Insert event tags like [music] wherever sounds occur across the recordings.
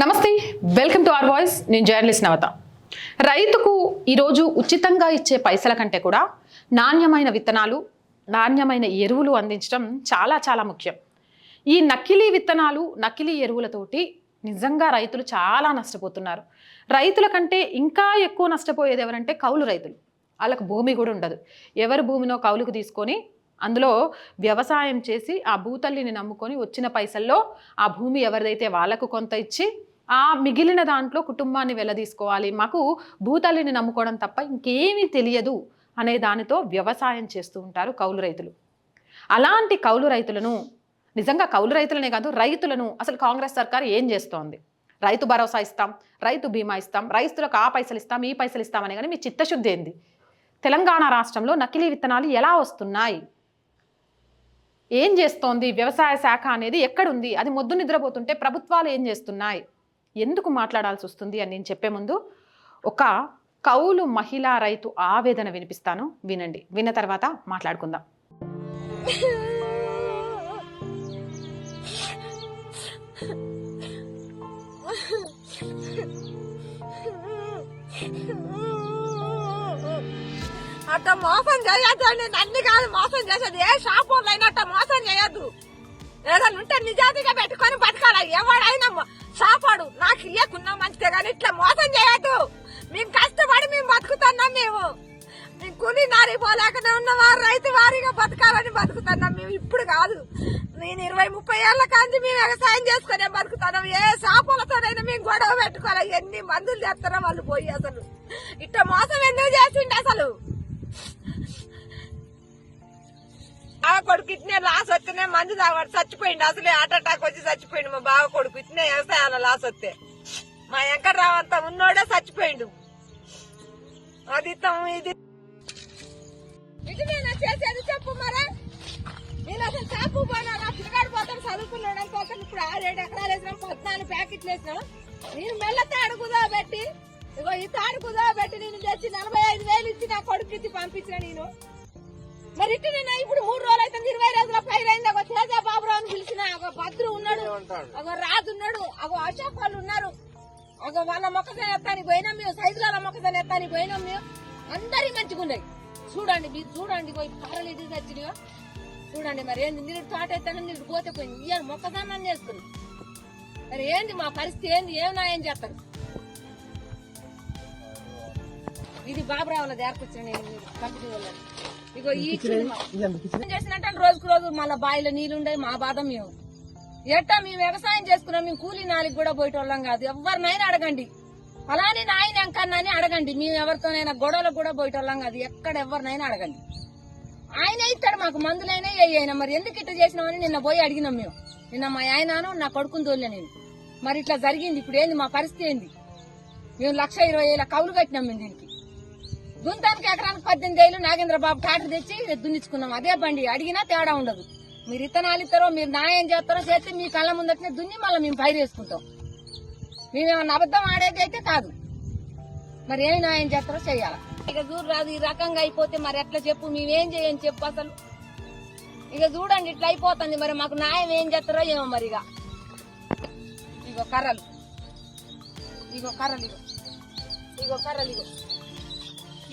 నమస్తే welcome to our voice. నేను journalist Navata. రైతుకు ఈరోజు ఉచితంగా ఇచ్చే పైసల కంటే కూడా నాణ్యమైన విత్తనాలు నాణ్యమైన ఎరువులు అందించడం చాలా చాలా ముఖ్యం. ఈ నకిలీ విత్తనాలు నకిలీ ఎరువులతోటి నిజంగా రైతులు చాలా నష్టపోతున్నారు. రైతుల కంటే ఇంకా ఎక్కువ నష్టపోయేది ఎవరంటే కౌలు రైతులు. వాళ్ళకు భూమి కూడా ఉండదు. ఎవరి భూమినో కౌలుకు తీసుకొని అందులో వ్యవసాయం చేసి ఆ భూతల్లిని నమ్ముకొని వచ్చిన పైసల్లో ఆ భూమి ఎవరిదైతే వాళ్ళకు కొంత ఇచ్చి ఆ మిగిలిన దాంట్లో కుటుంబాన్ని వెలదీసుకోవాలి. మాకు భూతల్లిని నమ్ముకోవడం తప్ప ఇంకేమీ తెలియదు అనే దానితో వ్యవసాయం చేస్తూ ఉంటారు కౌలు రైతులు. అలాంటి కౌలు రైతులను నిజంగా కౌలు రైతులనే కాదు రైతులను అసలు కాంగ్రెస్ సర్కార్ ఏం చేస్తోంది? రైతు భరోసా ఇస్తాం రైతు బీమా ఇస్తాం రైతులకు ఆ పైసలు ఇస్తాం ఈ పైసలు ఇస్తామని కానీ మీ చిత్తశుద్ధి ఏంది? తెలంగాణ రాష్ట్రంలో నకిలీ విత్తనాలు ఎలా వస్తున్నాయి? ఏం చేస్తోంది? వ్యవసాయ శాఖ అనేది ఎక్కడుంది? అది మొద్దు నిద్రపోతుంటే ప్రభుత్వాలు ఏం చేస్తున్నాయి? ఎందుకు మాట్లాడాల్సి వస్తుంది అని నేను చెప్పే ముందు ఒక కౌలు మహిళా రైతు ఆవేదన వినిపిస్తాను. వినండి. విన్న తర్వాత మాట్లాడుకుందాం. [laughs] అట్ట మోసం చేయొద్దండి నన్ను కాదు మోసం చేసేది. ఏ షాప్ అయినా అట్ట మోసం చేయొద్దు. ఏదైనా ఉంటే నిజాతిగా పెట్టుకొని బతకాల. ఎవడైనా షాపాడు. నాకు ఇయ్యకున్నా మంచిదే కానీ ఇట్లా మోసం చేయొద్దు. మేము కష్టపడి మేము బతుకుతున్నాం మేము. మేము కూలి నారి పోలేకనే ఉన్నవారు రైతు వారిగా బతకాలని బతుకుతున్నాం మేము. ఇప్పుడు కాదు. నేను ఇరవై ముప్పై ఏళ్ళ కాంతి మేము వ్యవసాయం చేసుకునే బతుకుతున్నాం. ఏ షాపులతోనైనా మేము గొడవ పెట్టుకోవాలి? ఎన్ని మందులు చేస్తారో వాళ్ళు పోయి అసలు. ఇట్ట మోసం ఎందుకు చేసిండే అసలు? బావ కొడుకు ఇట్నే లాస్ వస్తేనే మందు తాగాడు చచ్చిపోయిండు. అసలే హార్ట్ అటాక్ వచ్చి చచ్చిపోయిండు మా బావ కొడుకు. ఇట్నే వ్యవసాయాల లాస్ వస్తే మా వెంకట్రావంతా ఉన్నోడే చచ్చిపోయిండు. అది ఇది. ఇది చేసేది చెప్పు మరే. నేను అసలు చాపు పోయినా నా పిల్లగాడు పోతాం చదువుకున్నాడు పోతాను ఇప్పుడు ఆరేడు ఎకరాలు వేసినాం పద్నాలుగు ప్యాకెట్లు వేసినాం. నేను మెల్ల తాడు కుదా పెట్టి ఇగో ఈ తాడు కుదా పెట్టి నేను తెచ్చి నలభై ఐదు వేలు ఇచ్చి నా కొడుకు ఇచ్చి పంపించిన నేను. మరి ఇట్టు నేను ఇప్పుడు మూడు రోజులు అయితే ఇరవై రోజుల పైన అయింది. ఒక తేజ బాబురావు అని పిలిచిన ఒక భద్రు ఉన్నాడు ఒక రాజు ఉన్నాడు ఒక అశోక్ వాళ్ళు ఉన్నారు. ఒక వాళ్ళ మొక్కజొన్న ఎత్తానికి పోయినాం మేము సైజుల మొక్కజొన్న ఎత్తానికి పోయినాం మేము. అందరి మంచిగా ఉన్నాయి. చూడండి మీరు చూడండి పోయి కర్రలు ఇది తెచ్చినాయో చూడండి మరి ఏంది నీరు తోట ఎత్తాను మీరు పోతే పోయింది ఇయ్యాలి మొక్కజొన్న చేసుకుని మరి ఏంది మా పరిస్థితి ఏంది? ఏం నా ఏం చేస్తారు? ఇది బాబురావుల దేర్కొచ్చిన నేను కంపెనీ వాళ్ళని ఇగో ఈ ఏం చేసినట్టు రోజుకు రోజు మళ్ళీ బావిలో నీళ్ళు ఉండే మా బాధ మేము. ఎట్టా మేము వ్యవసాయం చేసుకున్నాం మేము కూలీ నాలుగు కూడా పోయేటోళ్ళం కాదు. ఎవరినైనా అడగండి. ఫలాని నాయన ఎంకన్నాని అడగండి. మేము ఎవరితోనైనా గొడవలకు కూడా పోయేటోళ్ళం కాదు. ఎక్కడ ఎవరినైనా అడగండి. ఆయన ఇస్తాడు మాకు మందులైనా అయినా. మరి ఎందుకు ఇట్లా చేసినామని నిన్న పోయి అడిగినాం మేము. నిన్న మా ఆయనను నా కొడుకుని తోలే నేను. మరి ఇట్లా జరిగింది. ఇప్పుడు ఏంది? మా పరిస్థితి ఏంది? మేము లక్ష ఇరవై వేల కౌలు కట్టినాం మేము దీనికి. దుంతానికి ఎకరానికి పద్దెనిమిది ఏళ్ళు నాగేంద్ర బాబు ట్రాక్టర్ తెచ్చి దున్నించుకున్నాం అదే బండి. అడిగినా తేడా ఉండదు. మీరు ఇత్తనాలు ఇస్తారో మీరు న్యాయం చేస్తారో చేస్తే మీ కళ్ళ ముందటనే దున్ని మళ్ళీ మేము పైరు వేసుకుంటాం. మేమేమన్నా అబద్ధం ఆడేది అయితే కాదు. మరి ఏమి న్యాయం చేస్తారో చెయ్యాలి. ఇక చూడు రాదు ఈ రకంగా అయిపోతే మరి ఎట్లా చెప్పు? మేమేం చేయని చెప్పు అసలు? ఇక చూడండి ఇట్లా అయిపోతుంది. మరి మాకు న్యాయం ఏం చేస్తారో ఏమో మరి ఇక. ఇగో కర్రలు. ఇగో కర్రలు ఇగో. ఇగో కర్రలు ఇగో.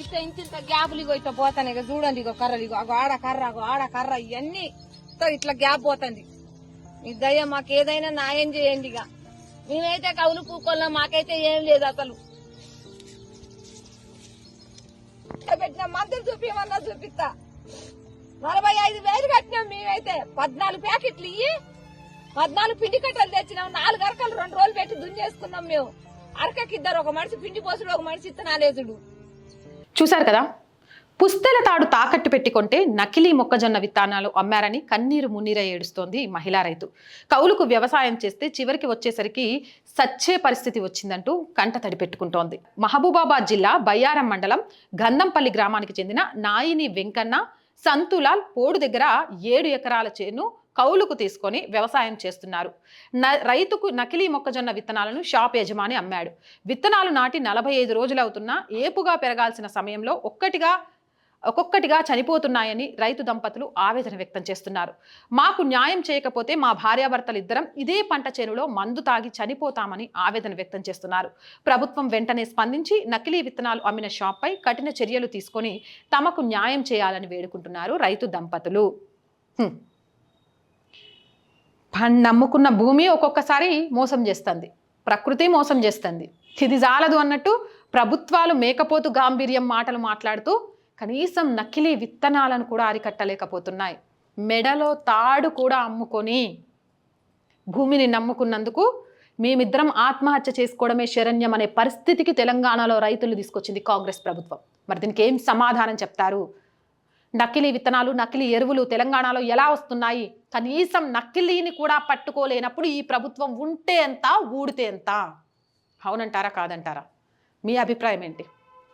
ఇట్ట ఇంత ఇంత గ్యాపులు ఇగో ఇట్లా పోతాను ఇక చూడండి ఇగో కర్రలు ఇగో అగో ఆడ కర్ర అగో ఆడ కర్ర ఇవన్నీ ఇట్లా గ్యాప్ పోతుంది మీ దయ్య మాకు ఏదైనా న్యాయం చేయండి ఇక మేమైతే కవులు కూకోళ్ళం మాకైతే ఏం లేదు అసలు ఇట్లా పెట్టిన మందులు చూపించమన్నా చూపిస్తా నలభై ఐదు వేలు కట్టినాం మేమైతే పద్నాలుగు ప్యాకెట్లు ఇయ్యి పద్నాలుగు పిండి కట్టలు తెచ్చినాం నాలుగు అరకలు రెండు రోజులు పెట్టి దున్నేసుకున్నాం మేము అరకకి ఇద్దరు ఒక మనిషి పిండి పోసుడు ఒక మనిషి ఇత్తనాలేసుడు చూశారు కదా? పుస్తెల తాడు తాకట్టు పెట్టుకుంటే నకిలీ మొక్కజొన్న విత్తనాలు అమ్మారని కన్నీరు మున్నీర ఏడుస్తోంది ఈ మహిళా రైతు. కౌలుకు వ్యవసాయం చేస్తే చివరికి వచ్చేసరికి సచ్చే పరిస్థితి వచ్చిందంటూ కంట తడి పెట్టుకుంటోంది. మహబూబాబాద్ జిల్లా బయ్యారం మండలం గంధంపల్లి గ్రామానికి చెందిన నాయిని వెంకన్న సంతులాల్ పోడు దగ్గర ఏడు ఎకరాల చేను కౌలుకు తీసుకొని వ్యవసాయం చేస్తున్నారు. న- రైతుకు నకిలీ మొక్కజొన్న విత్తనాలను షాప్ యజమాని అమ్మాడు. విత్తనాలు నాటి నలభై ఐదు రోజులవుతున్నా ఏపుగా పెరగాల్సిన సమయంలో ఒక్కటిగా ఒక్కొక్కటిగా చనిపోతున్నాయని రైతు దంపతులు ఆవేదన వ్యక్తం చేస్తున్నారు. మాకు న్యాయం చేయకపోతే మా భార్యాభర్తలు ఇద్దరం ఇదే పంట చేనులో మందు తాగి చనిపోతామని ఆవేదన వ్యక్తం చేస్తున్నారు. ప్రభుత్వం వెంటనే స్పందించి నకిలీ విత్తనాలు అమ్మిన షాప్పై కఠిన చర్యలు తీసుకొని తమకు న్యాయం చేయాలని వేడుకుంటున్నారు రైతు దంపతులు. నమ్ముకున్న భూమి ఒక్కొక్కసారి మోసం చేస్తుంది. ప్రకృతి మోసం చేస్తుంది. ఇది జాలదు అన్నట్టు ప్రభుత్వాలు మేకపోతు గాంభీర్యం మాటలు మాట్లాడుతూ కనీసం నకిలీ విత్తనాలను కూడా అరికట్టలేకపోతున్నాయి. మెడలో తాడు కూడా అమ్ముకొని భూమిని నమ్ముకున్నందుకు మేమిద్దరం ఆత్మహత్య చేసుకోవడమే శరణ్యం అనే పరిస్థితికి తెలంగాణలో రైతులు తీసుకొచ్చింది కాంగ్రెస్ ప్రభుత్వం. మరి దీనికి ఏం సమాధానం చెప్తారు? నకిలీ విత్తనాలు నకిలీ ఎరువులు తెలంగాణలో ఎలా వస్తున్నాయి? కనీసం నకిలీని కూడా పట్టుకోలేనప్పుడు ఈ ప్రభుత్వం ఉంటే ఎంత ఊడితే ఎంత? అవునంటారా కాదంటారా? మీ అభిప్రాయం ఏంటి?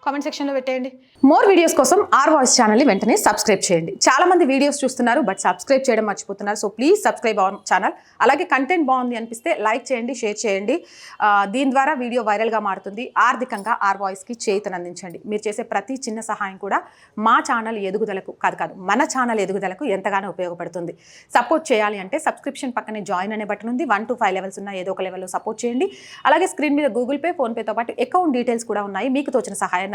కామెంట్ సెక్షన్లో పెట్టేయండి. మోర్ వీడియోస్ కోసం ఆర్ వాయిస్ ఛానల్ని వెంటనే సబ్స్క్రైబ్ చేయండి. చాలా మంది వీడియోస్ చూస్తున్నారు బట్ సబ్స్క్రైబ్ చేయడం మర్చిపోతున్నారు. So please subscribe our channel అలాగే కంటెంట్ బాగుంది అనిపిస్తే లైక్ చేయండి షేర్ చేయండి. దీని ద్వారా వీడియో వైరల్గా మారుతుంది. ఆర్థికంగా ఆర్ వాయిస్కి చేతనందించండి మీరు చేసే ప్రతి చిన్న సహాయం కూడా మా ఛానల్ ఎదుగుదలకు కాదు కాదు మన ఛానల్ ఎదుగుదలకు ఎంతగానో ఉపయోగపడుతుంది. సపోర్ట్ చేయాలి అంటే సబ్స్క్రిప్షన్ పక్కనే జాయిన్ అనే బటన్ ఉంది. వన్ టు ఫైవ్ లెవెల్స్ ఉన్న ఏదో ఒక లెవెల్లో సపోర్ట్ చేయండి. అలాగే స్క్రీన్ మీద గూగుల్ పే ఫోన్పేతో పాటు అకౌంట్ డీటెయిల్స్ కూడా ఉన్నాయి. మీకు తోచిన సహాయాన్ని